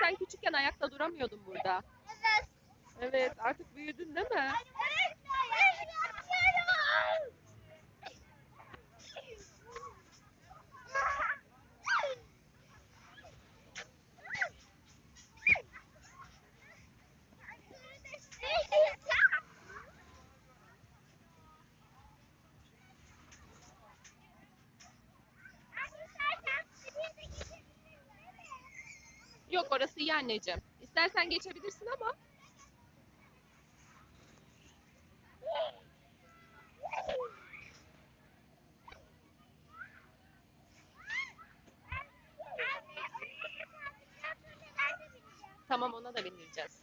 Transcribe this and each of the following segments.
sen küçükken ayakta duramıyordun burada. Evet. Evet artık büyüdün değil mi? Yok orası iyi anneciğim. İstersen geçebilirsin ama. Tamam ona da bindireceğiz.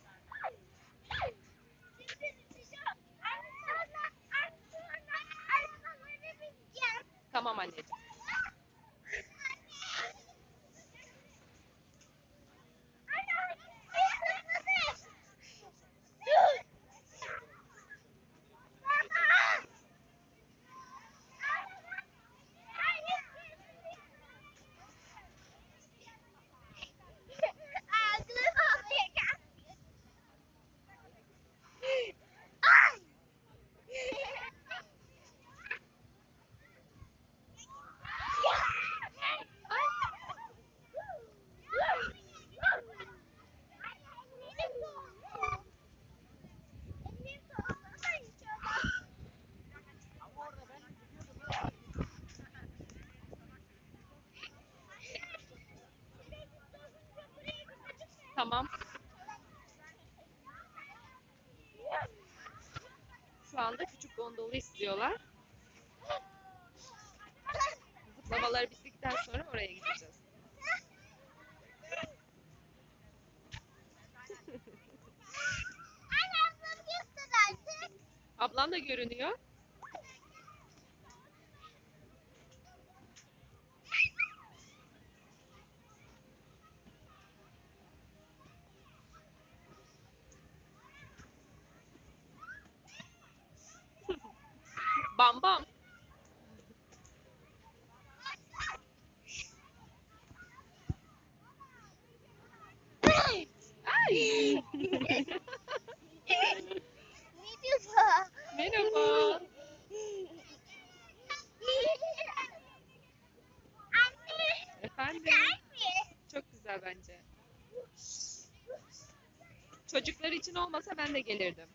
Tamam anneciğim. Şu anda küçük gondolu istiyorlar. Zıplamaları bittikten sonra oraya gideceğiz. Ablan da görünüyor. Çocuklar için olmasa ben de gelirdim.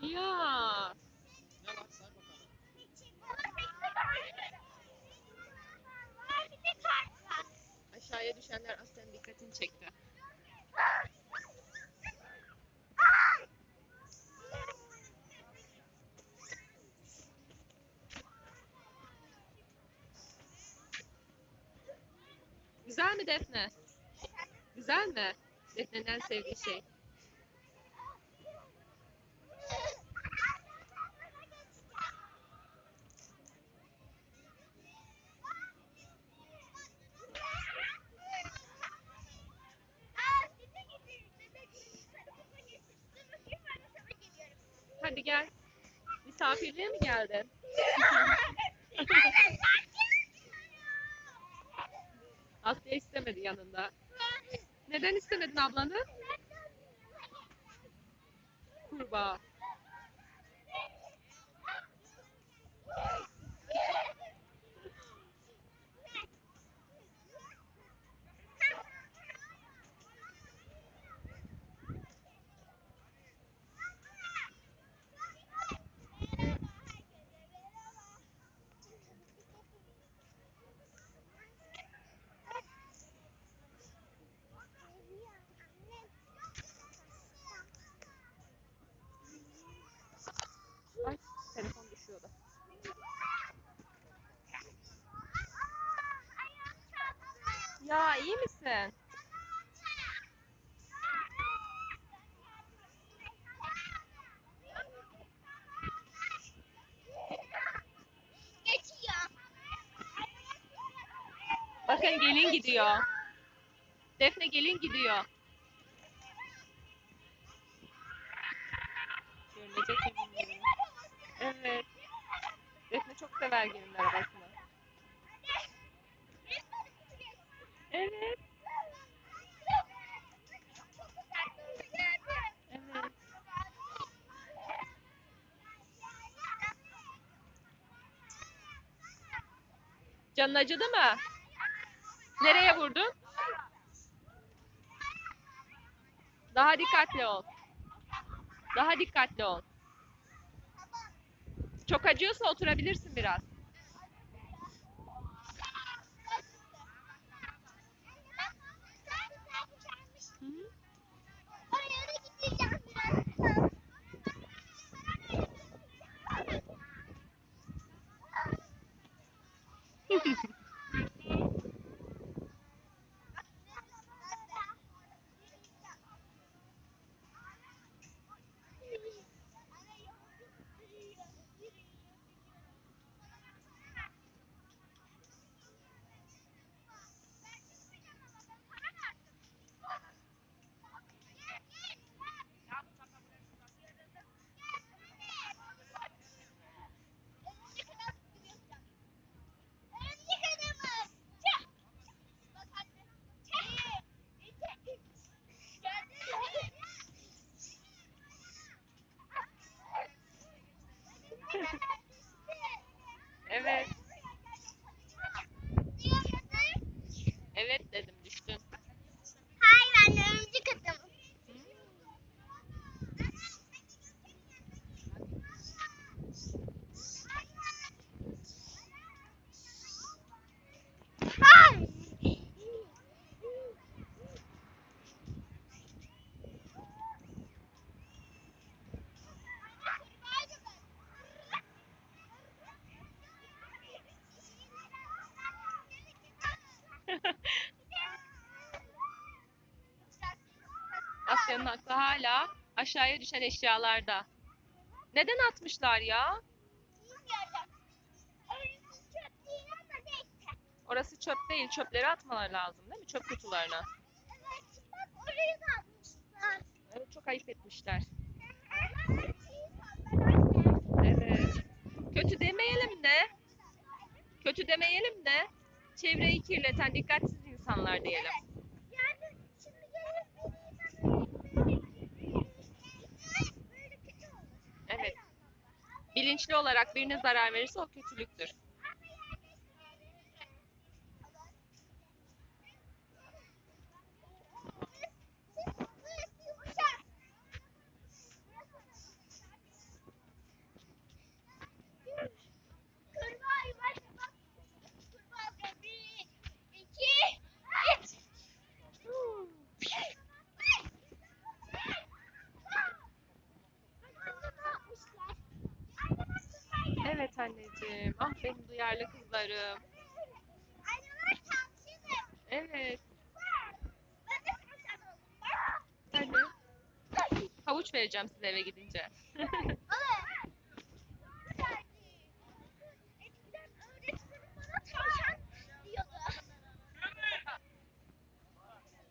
Ya. Düşenler aslen dikkatini çekti. Güzel mi Defne? Güzel mi? Defne'nin en sevdiği şey. Hadi gel. Misafirliğe mi geldin? Asya istemedi yanında. Neden istemedin ablanı? Kurbağa. Asya Geçiyor. Bakın gelin gidiyor. Defne gelin gidiyor. Görülecek bilmiyorum. Evet. Defne çok sever gelin arabasını. Evet. Evet. Canın acıdı mı? Nereye vurdun? Daha dikkatli ol. Daha dikkatli ol. Çok acıyorsa oturabilirsin biraz. Hı hı. Oraya da gideceğim biraz. Evet. Evet dedim düştün. Hayır ben de örümcek adamım. Hayır. Asya'nın aklı hala aşağıya düşen eşyalarda. Neden atmışlar ya? Orası çöp değil, çöpleri atmalar lazım değil mi? Çöp kutularına. Evet, bak oraya da atmışlar. Evet, çok ayıp etmişler. Evet. Kötü demeyelim de. Kötü demeyelim de. Çevreyi kirleten dikkatsiz insanlar diyelim. Yani Bilinçli olarak birine zarar verirse o kötülüktür. Kurbağa yuvarlak bak. Kurbağa bir, iki, üç. Anneciğim. Ah benim duyarlı kızlarım. Evet. Hadi. Havuç vereceğim size eve gidince.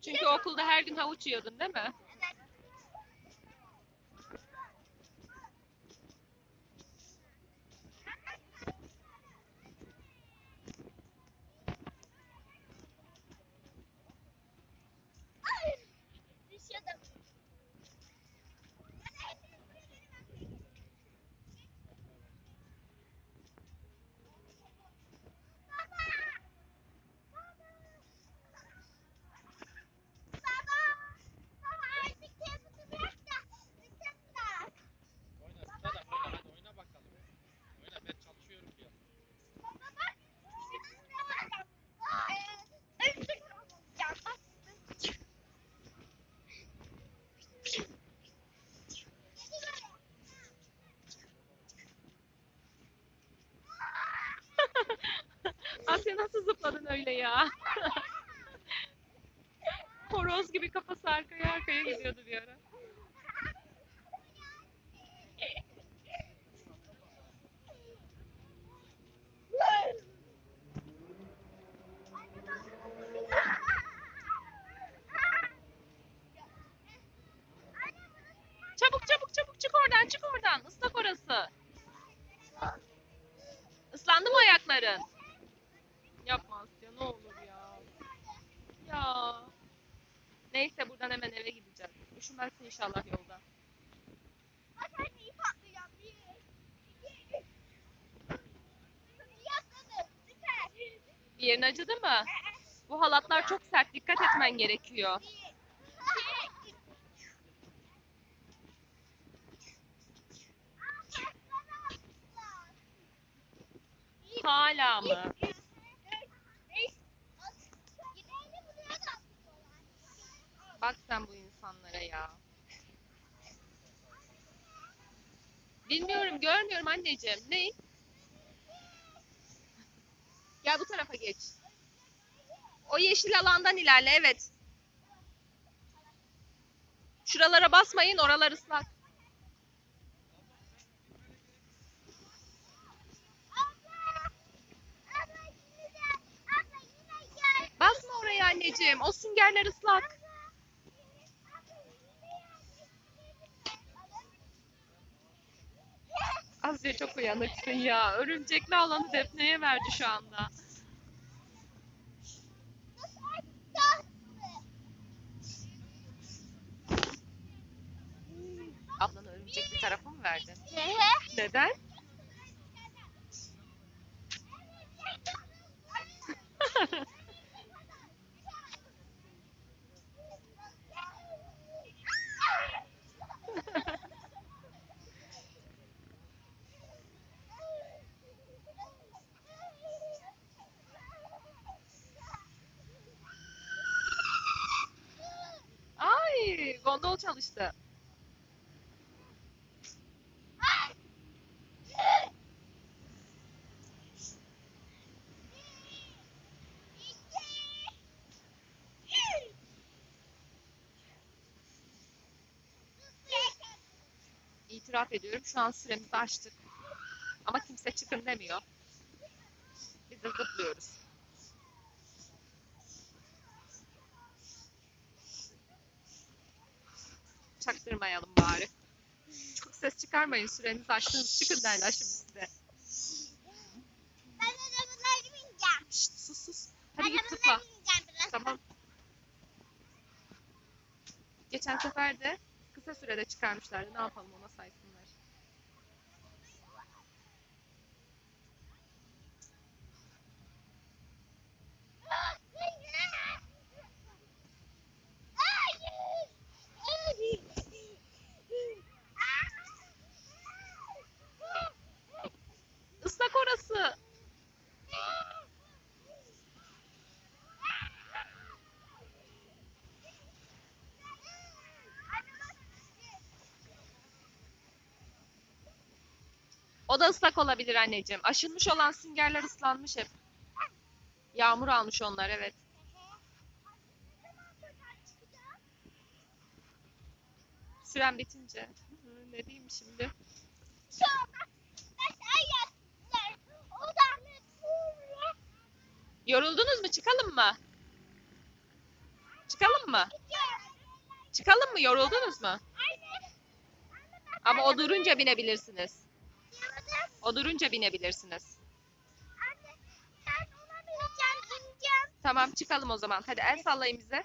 Çünkü okulda her gün havuç yiyordun değil mi? Arkaya arkaya gidiyordu bir ara. Çabuk çabuk çabuk çık oradan çık oradan. Islak orası. Bir yerin acıdı mı? Bu halatlar çok sert. Dikkat etmen gerekiyor. Hala mı? Bak sen bu insanlara ya. Bilmiyorum, görmüyorum anneciğim. Ne? Gel bu tarafa geç. O yeşil alandan ilerle, evet. Şuralara basmayın, oralar ıslak. Basma oraya anneciğim. O süngerler ıslak. Asya çok uyanıksın ya. Örümcekli alanı Defne'ye verdi şu anda. Ablana örümcekli tarafı mı verdin? Neden? Çalıştı. İtiraf ediyorum şu an süremizi açtık. Ama kimse çıkın demiyor. Biz de zıplıyoruz. Çaktırmayalım bari. Çok ses çıkarmayın sürenizi açtınız. Çıkın derler şimdi size. Ben de bunları bineceğim. Şşt sus sus. Hadi git zıpla. bineceğim biraz. Tamam. Geçen sefer de kısa sürede çıkarmışlardı. Ne yapalım ona saysınlar. O da ıslak olabilir anneciğim. Aşınmış olan süngerler ıslanmış hep. Yağmur almış onlar evet. Süren bitince. Ne diyeyim şimdi? Yoruldunuz mu? Çıkalım mı? Çıkalım mı? Çıkalım mı? Yoruldunuz mu? Ama o durunca binebilirsiniz. O durunca binebilirsiniz. Anne, ben ona bineceğim, ineceğim. Tamam çıkalım o zaman. Hadi el sallayın bize.